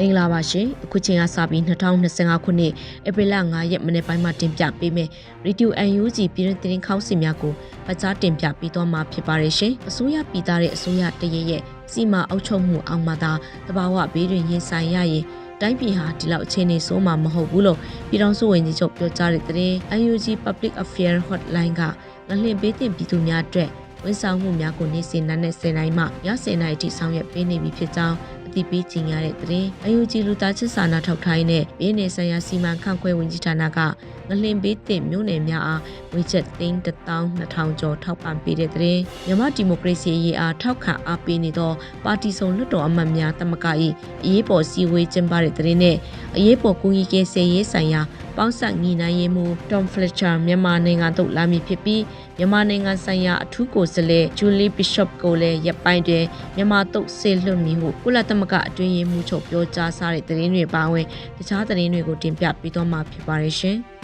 မင်္ဂလာပါရှင်အခုချိန်ကစပြီး2025ခုနှစ်ဧပြီလ9ရက်မနေ့ပိုင်းမှာတင်ပြပေးမယ် Radio UNG ပြည်တွင်းသတင်းခေါင်းစဉ်များကိုပကြားတင်ပြပေးသွားမှာဖြစ်ပါတယ်ရှင်အစိုးရပြည်သားတဲ့အစိုးရတရရဲ့စီမံအုပ်ချုပ်မှုအောင်မှသာတဘာဝဘေးတွင်ရင်ဆိုင်ရရင်တိုင်းပြည်ဟာဒီလောက်အခြေအနေဆိုးမှမဟုတ်ဘူးလို့ပြည်ထောင်စုဝန်ကြီးချုပ်ပြောကြားတဲ့သတင်း UNG Public Affairs Hotline ကငလင်ပေးတင်ပြည်သူများအတွက်ဝန်ဆောင်မှုများကိုနေ့စဉ်နဲ့10နိုင်မှည10နိုင်အထိဆောင်ရွက်ပေးနေပြီဖြစ်ကြောင်း အသိပေးကြေညာတဲ့သတင်းအယူကြီးလူသားချစ်စာနာထောက်ထားရေးနဲ့ပြည်내ဆိုင်ရာစီမံခန့်ခွဲဝင်ကြီးဌာနကငလင်ပေးတင်မြို့နယ်များအားဝေချက်သိန်း12000ကျော်ထောက်ပံ့ပေးတဲ့သတင်းမြန်မာဒီမိုကရေစီရေးအားထောက်ခံအားပေးနေသောပါတီစုံလွှတ်တော်အမတ်များတမက၏အရေးပေါ်စည်းဝေးကျင်းပတဲ့သတင်းနဲ့အရေးပေါ်ကူညီကယ်ဆယ်ရေးဆိုင်ရာ ပေါင်းဆက်ညီနိုင်ရေးမှူး Tom Fletcher မြန်မာနိုင်ငံသို့လာမည်ဖြစ်ပြီးမြန်မာနိုင်ငံဆိုင်ရာအထူးကိုယ်စားလှယ် Julie Bishop ကိုလည်းရပ်ပိုင်းတွင်မြန်မာသို့ဆေလွှတ်မည်ဟုကုလသမဂ္ဂအတွင်းရေးမှူးချုပ်ပြောကြားစားတဲ့သတင်းတွေပါဝင်တခြားသတင်းတွေကိုတင်ပြပေးသွားမှာဖြစ်ပါတယ်ရှင်။